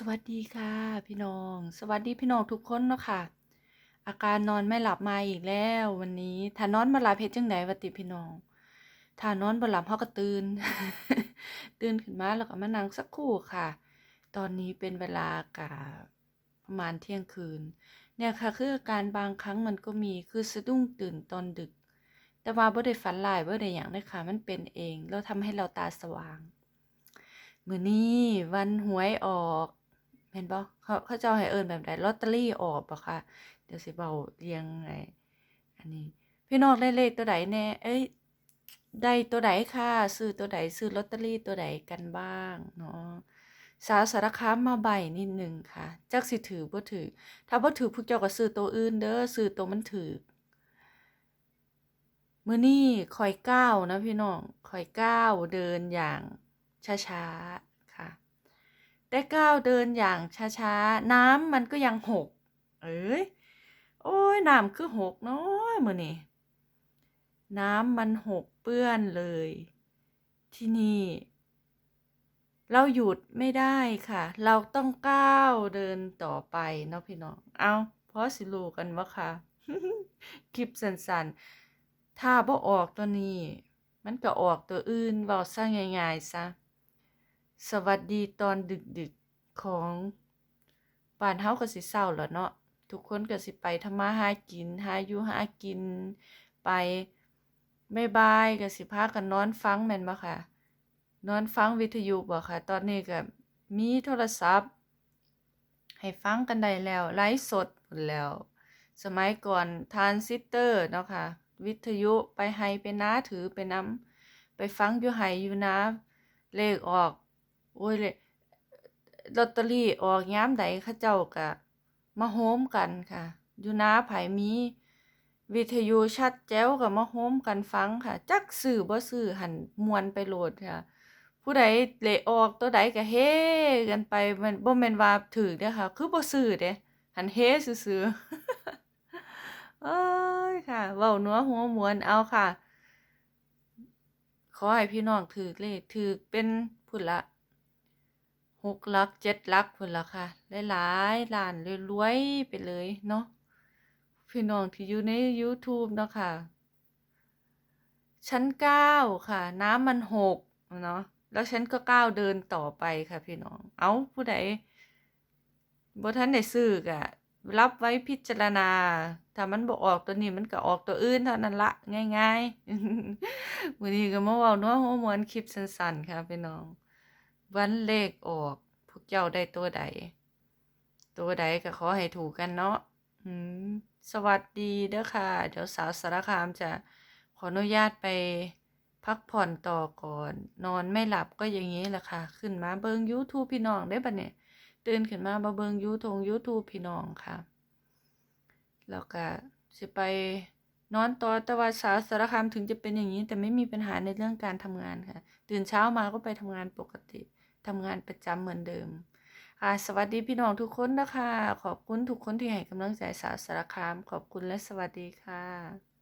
สวัสดีค่ะ พี่น้อง สวัสดีพี่น้องทุกคนเนาะค่ะ อาการนอนไม่หลับมาอีกแล้ว วันนี้ถ้านอนบ่หลับเฮ็ดจังไดวะติพี่น้องถ้านอนบ่หลับเฮาก็ตื่น ตื่นขึ้นมาแล้วก็มานั่งสักครู่ค่ะ ตอนนี้เป็นเวลากะประมาณเที่ยงคืน เนี่ยค่ะคืออาการบางครั้งมันก็มีคือสะดุ้งตื่นตอนดึก แต่ว่าบ่ได้ฝันร้ายบ่ได้หยังเลยค่ะ มันเป็นเองแล้วทำให้เราตาสว่าง มื้อนี้วันหวยออก แม่นบ่เขาเขาเจ้าให้เอินแบบใดลอตเตอรี่ออกบ่ค่ะ เดี๋ยวสิเว้าเรียงไอ้อันนี้ พี่น้องได้เลขตัวใดแน่เอ้ยได้ตัวใดค่ะซื้อตัวใดซื้อลอตเตอรี่ตัวใดกันบ้างเนาะสาวสารคามมาใบนิดหนึ่งค่ะจักสิถือบ่ถือถ้าบ่ถือพวกเจ้าก็ซื้อตัวอื่นเด้อซื้อตัวมันถือมื้อนี้ข้อยก้าวนะพี่น้องข้อยก้าวเดินอย่างช้าๆ ค่ะแต่ก้าวเดินอย่างช้าๆ น้ำมันก็ยังหก เอ้ย โอ้ยน้ำคือหกเนาะมือนี้น้ำมันหกเปื้อนเลย ที่นี่ เราหยุดไม่ได้ค่ะ เราต้องก้าวเดินต่อไปเนาะพี่น้อง เอาเพอสิรู้กันบ่ค่ะ คลิปสั้นๆ ถ้าบ่ออกตัวนี้ มันก็ออกตัวอื่นเว้าซะง่ายๆซะ สวัสดีตอนดึกๆของบ้านเฮาก็สิเช้าแล้วเนาะทุกคนก็สิไปทำมาหากินหาอยู่หากิน ไปบ่บายก็สิพากันนอนฟังแม่นบ่ค่ะ นอนฟังวิทยุบ่ค่ะ ตอนนี้ก็มีโทรศัพท์ ให้ฟังกันได้แล้วไลฟ์สดแล้ว สมัยก่อนทานซิสเตอร์เนาะค่ะ วิทยุไปไร่ไปน้าถือไปนำไปฟังอยู่ไร่อยู่นาเลขออก โอ๊ยเลยลอตเตอรี่ออกยามใดเขาเจ้าก็มาโฮมกันค่ะ อยู่นาไผมี วิทยุชัดแจ๋วก็มาโฮมกันฟังค่ะ จักซื้อบ่ซื้อหันมวนไปโหลดค่ะ ผู้ใดเลขออกตัวใดก็เฮกันไปมันบ่แม่นว่าถูกเด้อค่ะ คือบ่ซื้อเด้หันเฮซื่อๆโอ๊ยค่ะเว้านัวหัวมวนเอาค่ะ ขอให้พี่น้องถูกเลขถูกเป็นพุ่นละ 6หลัก7หลักพุ่นละค่ะหลายๆล้านรวยๆไปเลยเนาะพี่น้องที่อยู่ในยูทูบเนาะค่ะ ชั้น9ค่ะ น้ำมันหกเนาะแล้วฉันก็ก้าวเดินต่อไปค่ะพี่น้อง เอาผู้ใดบ่ทันได้ซื้อก็รับไว้พิจารณา ถ้ามันบ่ออกตัวนี้มันก็ออกตัวอื่นเท่านั้นละง่ายๆมื้อนี้ก็มาว้านัวหัวมวนคลิปสั้นๆค่ะพี่น้อง วันเลขออก พวกเจ้าได้ตัวใด ตัวใดก็ขอให้ถูกกันเนาะสวัสดีเด้อค่ะ เดี๋ยวสาวสารคามจะขออนุญาตไปพักผ่อนต่อก่อน นอนไม่หลับก็อย่างงี้แหละค่ะ ขึ้นมาเบิ่งยูทูบพี่น้องได้บัดนี้ตื่นขึ้นมามาเบิงยูทงยูทูบพี่น้องค่ะ แล้วก็สิไปนอนต่อแต่ว่าสาวสารคามถึงจะเป็นอย่างงี้ แต่ไม่มีปัญหาในเรื่องการทำงานค่ะ ตื่นเช้ามาก็ไปทำงานปกติ ทำงานประจำเหมือนเดิมค่ะสวัสดีพี่น้องทุกคนนะคะ ขอบคุณทุกคนที่ให้กำลังใจสาวสารคาม ขอบคุณและสวัสดีค่ะ